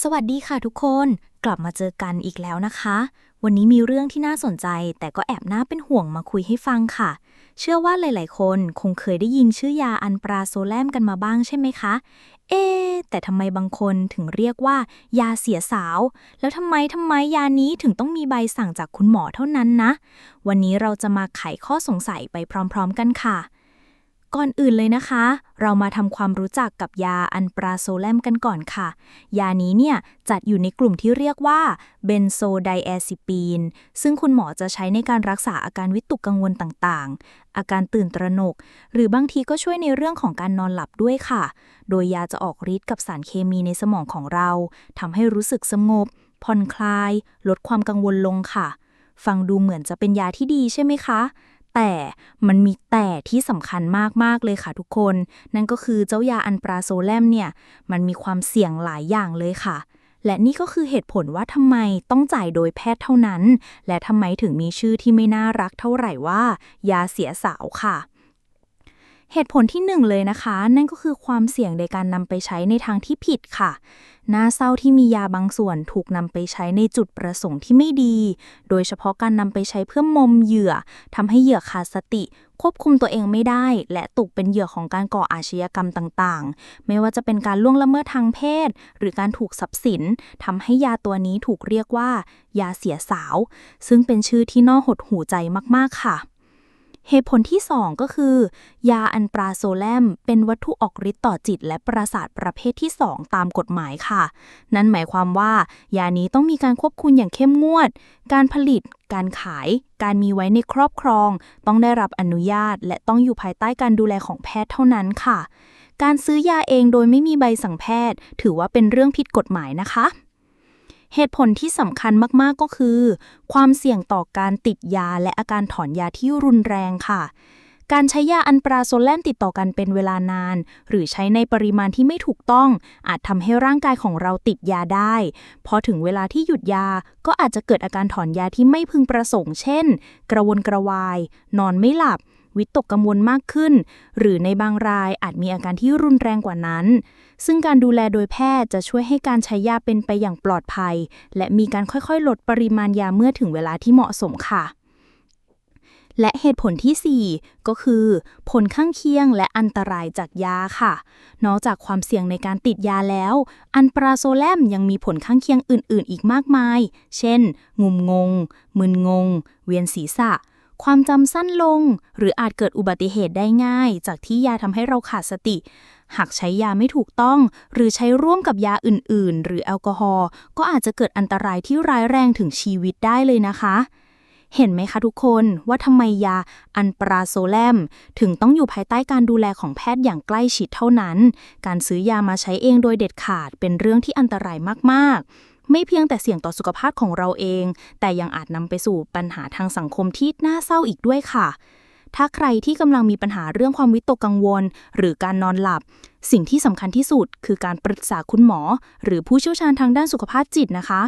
สวัสดีค่ะทุกคน กลับมาเจอกันอีกแล้วนะคะ วันนี้มีเรื่องที่น่าสนใจ แต่ก็แอบน่าเป็นห่วงมาคุยให้ฟังค่ะ เชื่อว่าหลาย ๆ คนคงเคยได้ยินชื่อยาอันปราโซแลมกันมาบ้างใช่ไหมคะ เอ๊แต่ทำไมบางคนถึงเรียกว่า ยาเสียสาว แล้วทำไมทำไมยานี้ถึงต้องมีใบสั่งจากคุณหมอเท่านั้นนะ วันนี้เราจะมาไขข้อสงสัยไปพร้อม ๆ กันค่ะ ก่อนอื่นเลยนะคะ เรามาทำความรู้จักกับยาอันปราโซแลมกันก่อนค่ะ ยานี้เนี่ยจัดอยู่ในกลุ่มที่เรียกว่าเบนโซไดแอซิปีน ซึ่งคุณหมอจะใช้ในการรักษาอาการวิตกกังวลต่างๆ อาการตื่นตระหนก หรือบางทีก็ช่วยในเรื่องของการนอนหลับด้วยค่ะ โดยยาจะออกฤทธิ์กับสารเคมีในสมองของเราทำให้รู้สึกสงบ ผ่อนคลาย ลดความกังวลลงค่ะ ฟังดูเหมือนจะเป็นยาที่ดีใช่ไหมคะ แต่มันมีแต่ที่สำคัญมาก ๆ เลยค่ะทุกคน นั่นก็คือเจ้ายาอันปราโซแลมเนี่ย มันมีความเสี่ยงหลายอย่างเลยค่ะ และนี่ก็คือเหตุผลว่าทำไมต้องจ่ายโดยแพทย์เท่านั้น และทำไมถึงมีชื่อที่ไม่น่ารักเท่าไหร่ว่า ยาเสียสาวค่ะ เหตุผลที่หนึ่งเลยนะคะ นั่นก็คือความเสี่ยงในการนำไปใช้ในทางที่ผิดค่ะ น่าเศร้าที่มียาบางส่วนถูกนำไปใช้ในจุดประสงค์ที่ไม่ดี โดยเฉพาะการนำไปใช้เพื่อมอมเหยื่อทำให้เหยื่อขาดสติ ควบคุมตัวเองไม่ได้ และตกเป็นเหยื่อของการก่ออาชญากรรมต่างๆ ไม่ว่าจะเป็นการล่วงละเมิดทางเพศ หรือการถูกทรัพย์สินทำให้ยาตัวนี้ถูกเรียกว่า ยาเสียสาว ซึ่งเป็นชื่อที่น่าหดหูใจมากๆค่ะ เหตุผลที่ 2 ก็คือ ยาอันปราโซแลม เป็นวัตถุออกฤทธิ์ต่อจิตและประสาทประเภทที่ 2 ตามกฎหมายค่ะ นั่นหมายความว่า ยานี้ต้องมีการควบคุมอย่างเข้มงวด การผลิต การขาย การมีไว้ในครอบครอง ต้องได้รับอนุญาต และต้องอยู่ภายใต้การดูแลของแพทย์เท่านั้นค่ะ การซื้อยาเองโดยไม่มีใบสั่งแพทย์ ถือว่าเป็นเรื่องผิดกฎหมายนะคะ เหตุผลที่สำคัญมากๆก็คือ ความเสี่ยงต่อการติดยาและอาการถอนยาที่รุนแรงค่ะ การใช้ยาอันปราโซแลมติดต่อกันเป็นเวลานาน หรือใช้ในปริมาณที่ไม่ถูกต้อง อาจทำให้ร่างกายของเราติดยาได้ พอถึงเวลาที่หยุดยาก็อาจจะเกิดอาการถอนยาที่ไม่พึงประสงค์ เช่น กระวนกระวาย นอนไม่หลับ วิตกกังวลมากขึ้น หรือในบางรายอาจมีอาการที่รุนแรงกว่านั้น ซึ่งการดูแลโดยแพทย์จะช่วยให้การใช้ยาเป็นไปอย่างปลอดภัย และมีการค่อยๆ ลดปริมาณยาเมื่อถึงเวลาที่เหมาะสมค่ะและเหตุผลที่ 4 ก็คือ ผลข้างเคียงและอันตรายจากยาค่ะ นอกจากความเสี่ยงในการติดยาแล้ว อันปราโซแลมยังมีผลข้างเคียงอื่น ๆ อีกมากมาย เช่น งุมงง มึนงง เวียนศีรษะ ความจำสั้นลง หรืออาจเกิดอุบัติเหตุได้ง่าย จากที่ยาทำให้เราขาดสติ หากใช้ยาไม่ถูกต้อง หรือใช้ร่วมกับยาอื่น ๆ หรือแอลกอฮอล์ก็อาจจะเกิดอันตรายที่ร้ายแรงถึงชีวิตได้เลยนะคะ เห็นไหมคะทุกคนว่าทำไมยาอันปราโซแลม ถึงต้องอยู่ภายใต้การดูแลของแพทย์อย่างใกล้ชิดเท่านั้น การซื้อยามาใช้เองโดยเด็ดขาดเป็นเรื่องที่อันตรายมากๆ ไม่เพียงแต่เสี่ยงต่อสุขภาพของเราเอง แต่ยังอาจนำไปสู่ปัญหาทางสังคมที่น่าเศร้าอีกด้วยค่ะ ถ้าใครที่กำลังมีปัญหาเรื่องความวิตกกังวล หรือการนอนหลับ สิ่งที่สำคัญที่สุด คือการปรึกษาคุณหมอ หรือผู้เชี่ยวชาญทางด้านสุขภาพจิตนะคะ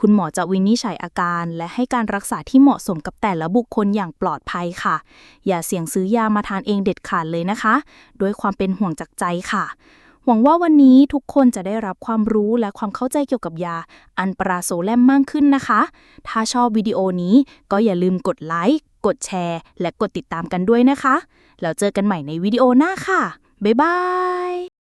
คุณหมอจะวินิจฉัยอาการ และให้การรักษาที่เหมาะสมกับแต่ละบุคคลอย่างปลอดภัยค่ะ อย่าเสี่ยงซื้อยามาทานเองเด็ดขาดเลยนะคะ ด้วยความเป็นห่วงจากใจค่ะ หวังว่าวันนี้ทุกคนจะได้รับความรู้และความเข้าใจเกี่ยวกับยา อันปราโซแลมมากขึ้นนะคะ ถ้าชอบวิดีโอนี้ก็อย่าลืมกดไลค์กดแชร์ และกดติดตามกันด้วยนะคะ แล้วเจอกันใหม่ในวิดีโอหน้าค่ะ บ๊ายบาย